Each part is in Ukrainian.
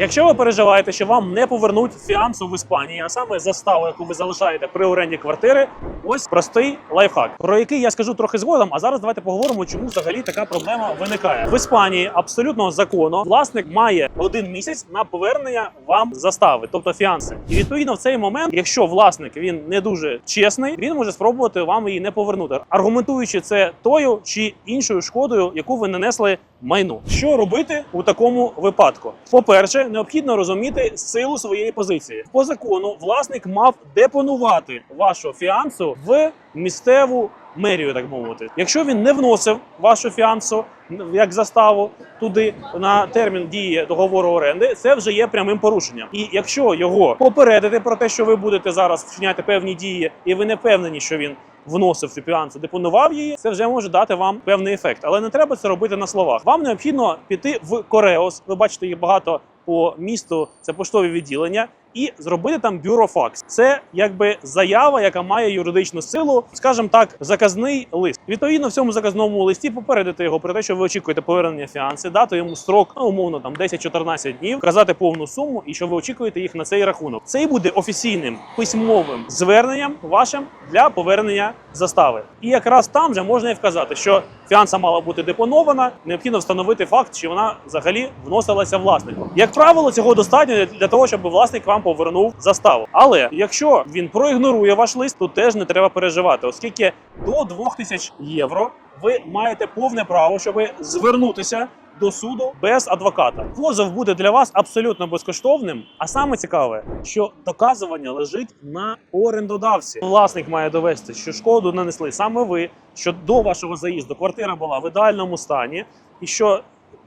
Якщо ви переживаєте, що вам не повернуть фіансу в Іспанії, а саме заставу, яку ви залишаєте при оренді квартири, ось простий лайфхак, про який я скажу трохи згодом. А зараз давайте поговоримо, чому взагалі така проблема виникає в Іспанії. Абсолютно законно власник має один місяць на повернення вам застави, тобто фіанси. І відповідно в цей момент, якщо власник він не дуже чесний, він може спробувати вам її не повернути, аргументуючи це тою чи іншою шкодою, яку ви нанесли майну. Що робити у такому випадку? По-перше, необхідно розуміти силу своєї позиції. По закону власник мав депонувати вашу фіансу в місцеву мерію, так мовити. Якщо він не вносив вашу фіансу як заставу туди на термін дії договору оренди, це вже є прямим порушенням. І якщо його попередити про те, що ви будете зараз вчиняти певні дії, і ви не впевнені, що він вносив цю фіансу, депонував її, це вже може дати вам певний ефект. Але не треба це робити на словах. Вам необхідно піти в Кореос. Ви бачите їх багато по місту. Це поштові відділення. І зробити там бюрофакс. Це якби заява, яка має юридичну силу, скажімо так, заказний лист. Відповідно, в цьому заказному листі попередити його про те, що ви очікуєте повернення фіанси, дати йому строк, ну умовно там 10-14 днів, вказати повну суму і що ви очікуєте їх на цей рахунок. Це і буде офіційним письмовим зверненням вашим для повернення застави. І якраз там же можна і вказати, що фіанса мала бути депонована. Необхідно встановити факт, чи вона взагалі вносилася власником. Як правило, цього достатньо для того, щоб власник вам повернув заставу. Але якщо він проігнорує ваш лист, то теж не треба переживати, оскільки до 2000 євро ви маєте повне право, щоб звернутися. До суду без адвоката позов буде для вас абсолютно безкоштовним. А саме цікаве, що доказування лежить на орендодавці. Власник має довести, що шкоду нанесли саме ви, що до вашого заїзду квартира була в ідеальному стані, і що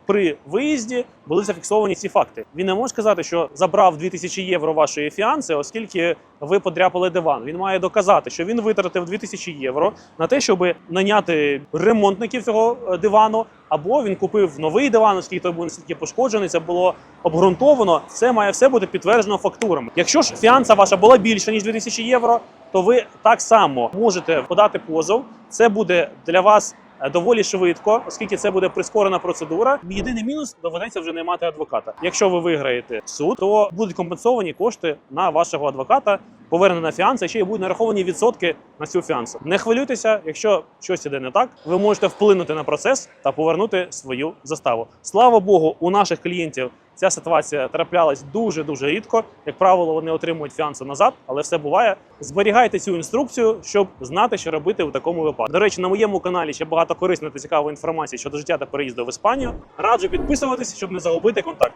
при виїзді були зафіксовані ці факти. Він не може сказати, що забрав 2000 євро вашої фіанси, оскільки ви подряпали диван. Він має доказати, що він витратив 2000 євро на те, щоб наняти ремонтників цього е, дивану, або він купив новий диван, оскільки той був настільки пошкоджений. Це було обґрунтовано. Це має все бути підтверджено фактурами. Якщо ж фіанса ваша була більша ніж 2000 євро, то ви так само можете подати позов. Це буде для вас доволі швидко, оскільки це буде прискорена процедура. Єдиний мінус доведеться вже наймати адвоката. Якщо ви виграєте суд, то будуть компенсовані кошти на вашого адвоката, повернена фіанса, ще й будуть нараховані відсотки на цю фіансу. Не хвилюйтеся, якщо щось іде не так, ви можете вплинути на процес та повернути свою заставу. Слава Богу, у наших клієнтів. Ця ситуація траплялась дуже дуже рідко. Як правило, вони отримують фіанси назад, але все буває. Зберігайте цю інструкцію, щоб знати, що робити в такому випадку. До речі, на моєму каналі ще багато корисної та цікавої інформації щодо життя та переїзду в Іспанію. Раджу підписуватися, щоб не загубити контакт.